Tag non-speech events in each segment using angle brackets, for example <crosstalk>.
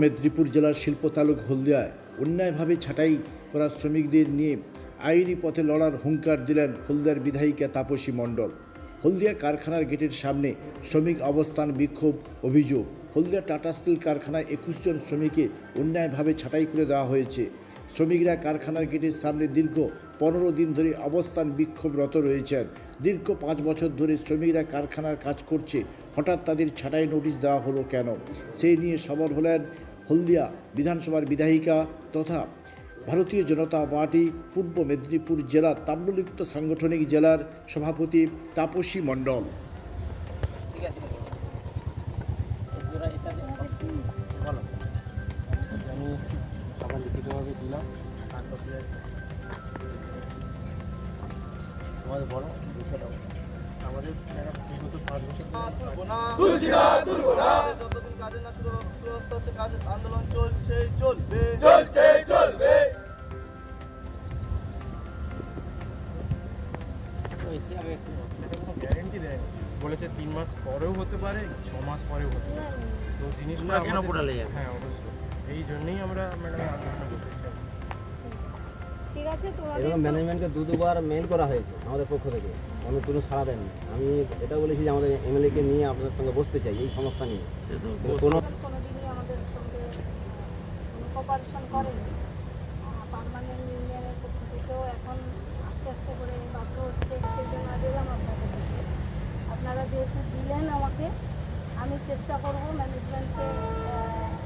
মেদিনীপুর জেলার শিল্প তালুক হলদিয়ায় অন্যায়ভাবে ছাঁটাই করা শ্রমিকদের নিয়ে আইনি পথে লড়ার হুঙ্কার দিলেন হলদিয়ার বিধায়িকা তাপসী মণ্ডল। হলদিয়া কারখানার গেটের সামনে শ্রমিক অবস্থান বিক্ষোভ অভিযোগ। হলদিয়া টাটা স্টিল কারখানায় একুশ জন শ্রমিককে অন্যায়ভাবে ছাঁটাই করে দেওয়া হয়েছে। শ্রমিকরা কারখানার গেটের সামনে দীর্ঘ পনেরো দিন ধরে অবস্থান বিক্ষোভরত রয়েছেন। দীর্ঘ পাঁচ বছর ধরে শ্রমিকরা কারখানার কাজ করছে। হঠাৎ তাদের ছাঁটাই নোটিশ দেওয়া হলো কেন? সেই নিয়ে সবর হলেন হলদিয়া বিধানসভার বিধায়িকা তথা ভারতীয় জনতা পার্টি পূর্ব মেদিনীপুর জেলা তাম্রলিপ্ত সাংগঠনিক জেলার সভাপতি তাপসী মণ্ডল বিষয়টা বলো। আমাদের বিগত পাঁচ বছর তুলছি না তুলবো না যতদিন কাজে না শুরু শুরু হচ্ছে কাজের আন্দোলন চলছে চলবে। চলবে। গ্যারেন্টি দেয় বলেছে তিন মাস পরেও হতে পারে ছ মাস পরেও হতে পারে। তো জিনিসগুলো কেন পোড়ালে যাবে? হ্যাঁ অবশ্যই। এই জন্যই আমরা ম্যাডাম আন্দোলন করতে চাই। ঠিক আছে এরকম ম্যানেজমেন্টকে দু দুবার মেল করা হয়েছে আমাদের পক্ষ থেকে। কোনো কোনো সাড়া দেননি। আমি এটা বলেছি যে আমাদের এমএলএকে নিয়ে আপনাদের সঙ্গে বসতে চাই এই সমস্যা নিয়ে। কোনো কোপারেশন করেনি। পারমানেন্ট ইউনিয়নের পক্ষ থেকেও এখন আস্তে আস্তে করে বাধ্য হচ্ছে সেই জন্য এলাম আপনাদের কাছে আপনারা যেহেতু দিলেন আমাকে আমি চেষ্টা করব ম্যানেজমেন্টকে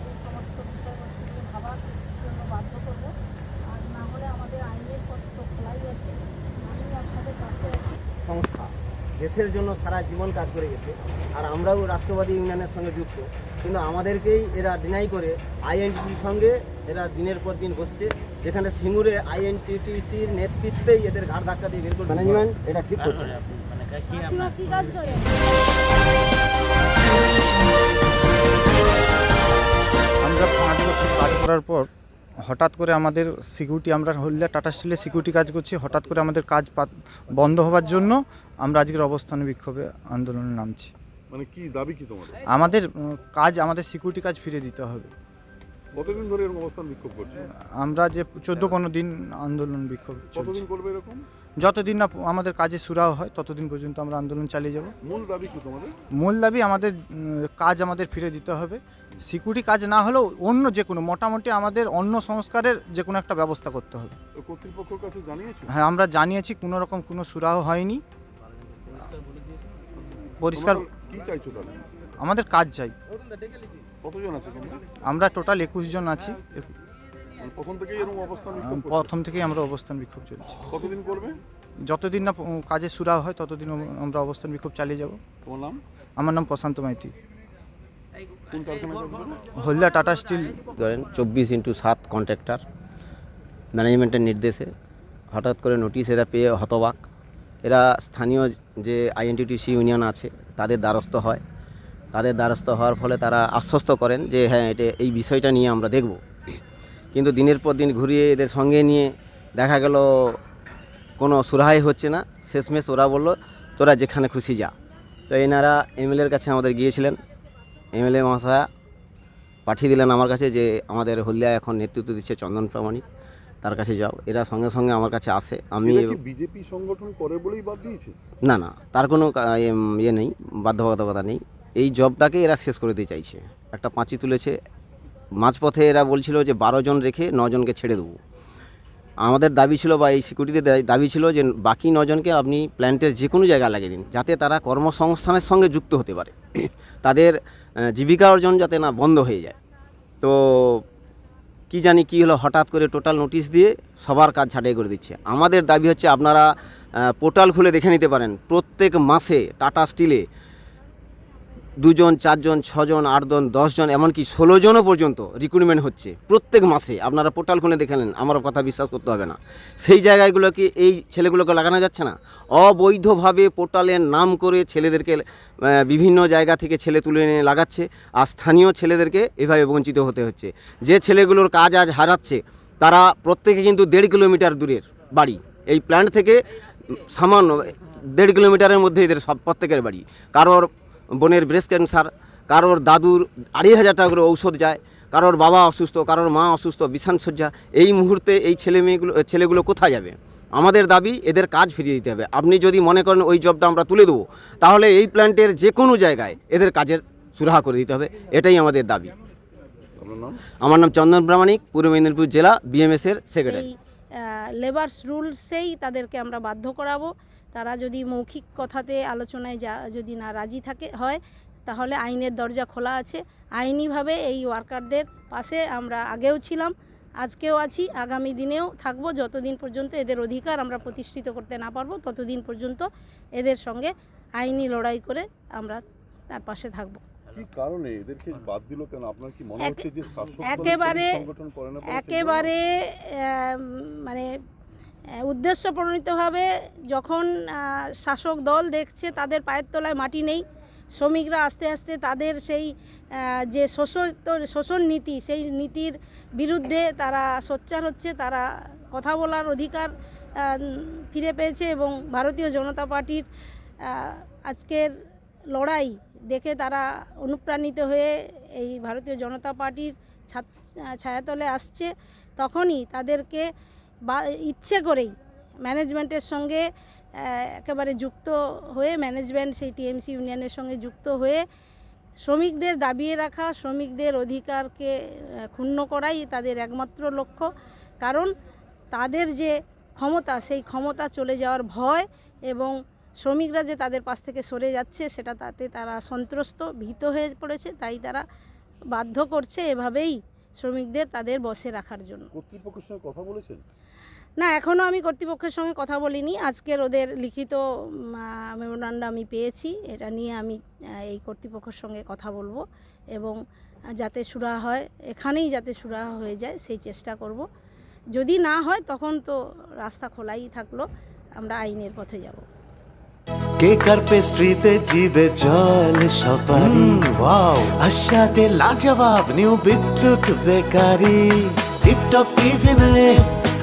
এই সমস্ত বিষয়বস্তুকে ভাবার জন্য বাধ্য করব। সংস্থা দেশের জন্য সারা জীবন কাজ করে গেছে আর আমরাও রাষ্ট্রবাদী ইউনিয়নের সঙ্গে যুক্ত। কিন্তু আমাদেরকেই এরা ডিনাই করে আইএনটিটির সঙ্গে এরা দিনের পর দিন বসছে যেখানে সিঙ্গুরে আইএনটিটিসির নেতৃত্বেই এদের ঘাড় ধাক্কা দিয়ে বের করে ম্যানেজমেন্ট এটা ঠিক করছে। না। আপনি মানে কাজ করে? আমরা পাঁচ বছর কাজ করার পর হঠাৎ করে আমাদের সিকিউরিটি আমরা হলদিয়া টাটা স্টিলের সিকিউরিটি কাজ করছি হঠাৎ করে আমাদের কাজ বন্ধ হওয়ার জন্য আমরা আজকের অবস্থানে বিক্ষোভে আন্দোলনে নামছি। মানে কি দাবি কি তোমাদের? আমাদের কাজ আমাদের সিকিউরিটি কাজ ফিরে দিতে হবে। কতদিন ধরে এরকম অবস্থান বিক্ষোভ করছে? আমরা যে চোদ্দ পনেরো দিন আন্দোলন বিক্ষোভ কতদিন করবে এরকম? যতদিন না আমাদের কাজে সুরাহ হয় ততদিন পর্যন্ত আমরা আন্দোলন চালিয়ে যাব। মূল দাবি কি তোমাদের? মূল দাবি আমাদের উম, কাজ আমাদের ফিরে দিতে হবে। সিকিউরিটি কাজ না হলেও অন্য যে কোনো মোটামুটি আমাদের অন্য সংস্কারের যে কোনো একটা ব্যবস্থা করতে হবে। তো কর্তৃপক্ষের কাছে জানিয়েছো? হ্যাঁ আমরা জানিয়েছি কোনো রকম কোনো সুরাহ হয়নি। পরিষ্কার তোমরা কি চাইছো তাহলে? আমাদের কাজ চাই। কতজন আছে তোমরা? আমরা টোটাল একুশ জন আছি। প্রথম থেকেই এরকম অবস্থান বিক্ষোভ করছ? প্রথম থেকেই আমরা অবস্থান বিক্ষোভ চলছে। কতদিন করবে? যতদিন না প- কাজে সুরাহ হয় ততদিন আমরা অবস্থান বিক্ষোভ চালিয়ে যাব। তোমার নাম? আমার নাম প্রশান্ত মাইতি। কোন কারখানায় কাজ করো? Haldia Tata steel. ধরেন চব্বিশ ইন্টু সাত কন্ট্রাক্টর ম্যানেজমেন্টের নির্দেশে হঠাৎ করে নোটিশ এরা পেয়ে হতবাক। এরা স্থানীয় যে আইএনটিটিসি ইউনিয়ন আছে তাদের দ্বারস্থ হয়। তাদের দ্বারস্থ হওয়ার ফলে তারা আশ্বস্ত করেন যে হ্যাঁ এটা এই বিষয়টা নিয়ে আমরা দেখব। কিন্তু দিনের পর দিন ঘুরিয়ে এদের সঙ্গে নিয়ে দেখা গেল কোনো সুরাহাই হচ্ছে না। শেষমেশ ওরা বলল তোরা যেখানে খুশি যা। তো এনারা এমএলএর কাছে আমাদের গিয়েছিলেন। এমএলএ মহাশয়া পাঠিয়ে দিলেন আমার কাছে যে আমাদের হলদিয়া এখন নেতৃত্ব দিচ্ছে চন্দন প্রামাণিক তার কাছে যাও। এরা সঙ্গে সঙ্গে আমার কাছে আসে। আমি বিজেপি সংগঠন করে বলেই বাদ দিয়েছে? না না তার কোনো ইয়ে- ইয়ে নেই বাধ্যবাধকতা নেই। এই জবটাকে এরা শেষ করে দিতে চাইছে। একটা পাঁচি তুলেছে মাঝপথে এরা বলছিল যে বারো জন রেখে নজনকে ছেড়ে দেবো। আমাদের দাবি ছিল বা এই সিকিউরিটিতে দাবি ছিল যে বাকি নজনকে আপনি প্ল্যান্টের যে কোনো জায়গায় লাগিয়ে দিন, যাতে তারা কর্মসংস্থানের সঙ্গে যুক্ত হতে পারে। <clears throat> তাদের জীবিকা অর্জন যাতে না বন্ধ হয়ে যায়। তো কি জানি কি হলো, হঠাৎ করে টোটাল নোটিশ দিয়ে সবার কাজ ছাঁটাই করে দিচ্ছে। আমাদের দাবি হচ্ছে আপনারা পোর্টাল খুলে দেখে নিতে পারেন। প্রত্যেক মাসে টাটা স্টিলে দুজন, চারজন, ছজন, আটজন, দশজন, এমনকি জনও পর্যন্ত রিক্রুটমেন্ট হচ্ছে। প্রত্যেক মাসে, আপনারা পোর্টাল খুলে দেখে নেন, আমার কথা বিশ্বাস করতে হবে না। সেই জায়গাগুলোকে এই ছেলেগুলোকে লাগানো যাচ্ছে না? অবৈধভাবে পোর্টালের নাম করে ছেলেদেরকে বিভিন্ন জায়গা থেকে ছেলে তুলে এনে লাগাচ্ছে, আর স্থানীয় ছেলেদেরকে এভাবে বঞ্চিত হতে হচ্ছে। যে ছেলেগুলোর কাজ আজ হারাচ্ছে, তারা প্রত্যেকে কিন্তু দেড় কিলোমিটার দূরের বাড়ি। এই প্ল্যান্ট থেকে সামান্য দেড় কিলোমিটারের মধ্যে এদের সব প্রত্যেকের বাড়ি। কারোর বোনের ব্রেস্ট ক্যান্সার কারোর দাদুর আড়াই হাজার টাকা করে ঔষধ যায় কারোর বাবা অসুস্থ কারোর মা অসুস্থ বিছান সজ্জা এই মুহূর্তে এই ছেলে মেয়েগুলো ছেলেগুলো কোথায় যাবে? আমাদের দাবি এদের কাজ ফিরিয়ে দিতে হবে। আপনি যদি মনে করেন ওই জবটা আমরা তুলে দেবো তাহলে এই প্ল্যান্টের যে কোনো জায়গায় এদের কাজের সুরাহা করে দিতে হবে। এটাই আমাদের দাবি। আমার নাম চন্দন প্রামাণিক পূর্ব মেদিনীপুর জেলা বিএমএসের সেক্রেটারি সেই লেবার্স রুলসেই তাদেরকে আমরা বাধ্য করাবো। তারা যদি মৌখিক কথাতে আলোচনায় যা যদি না রাজি থাকে হয় তাহলে আইনের দরজা খোলা আছে। আইনিভাবে এই ওয়ার্কারদের পাশে আমরা আগেও ছিলাম আজকেও আছি আগামী দিনেও থাকব। যতদিন পর্যন্ত এদের অধিকার আমরা প্রতিষ্ঠিত করতে না পারব ততদিন পর্যন্ত এদের সঙ্গে আইনি লড়াই করে আমরা তার পাশে থাকব। কি কারণে এদেরকে বাদ দিল কেন? আপনার কি মনে এক- হচ্ছে যে একেবারে? একেবারে মানে উদ্দেশ্য প্রণীতভাবে যখন শাসক দল দেখছে তাদের পায়ের তলায় মাটি নেই, শ্রমিকরা আস্তে আস্তে তাদের সেই যে শোষণ শোষণ নীতি, সেই নীতির বিরুদ্ধে তারা সোচ্চার হচ্ছে, তারা কথা বলার অধিকার ফিরে পেয়েছে এবং ভারতীয় জনতা পার্টির আজকের লড়াই দেখে তারা অনুপ্রাণিত হয়ে এই ভারতীয় জনতা পার্টির ছায়াতলে আসছে। তখনই তাদেরকে বা ইচ্ছে করেই ম্যানেজমেন্টের সঙ্গে একেবারে যুক্ত হয়ে ম্যানেজমেন্ট সেই টিএমসি ইউনিয়নের সঙ্গে যুক্ত হয়ে শ্রমিকদের দাবিয়ে রাখা, শ্রমিকদের অধিকারকে ক্ষুণ্ণ করাই তাদের একমাত্র লক্ষ্য। কারণ তাদের যে ক্ষমতা, সেই ক্ষমতা চলে যাওয়ার ভয় এবং শ্রমিকরা যে তাদের পাশ থেকে সরে যাচ্ছে, সেটা তাতে তারা সন্ত্রস্ত, ভীত হয়ে পড়েছে, তাই তারা বাধ্য করছে এভাবেই শ্রমিকদের তাদের বসে রাখার জন্য। কর্তৃপক্ষের সঙ্গে কথা বলেছেন? না এখনও আমি কর্তৃপক্ষের সঙ্গে কথা বলিনি। আজকের ওদের লিখিত মেমোরান্ডা আমি পেয়েছি। এটা নিয়ে আমি এই কর্তৃপক্ষের সঙ্গে কথা বলব এবং যাতে সুরা হয় এখানেই যাতে সুরা হয়ে যায় সেই চেষ্টা করব। যদি না হয় তখন তো রাস্তা খোলাই থাকল আমরা আইনের পথে যাব। কেক আর পেস্ট্রিতে জিবে জল সপারি ওয়াও আশাতে লাজবাব নিউ বিদ্যুৎ বেকারি। টিপটপ টিফিনে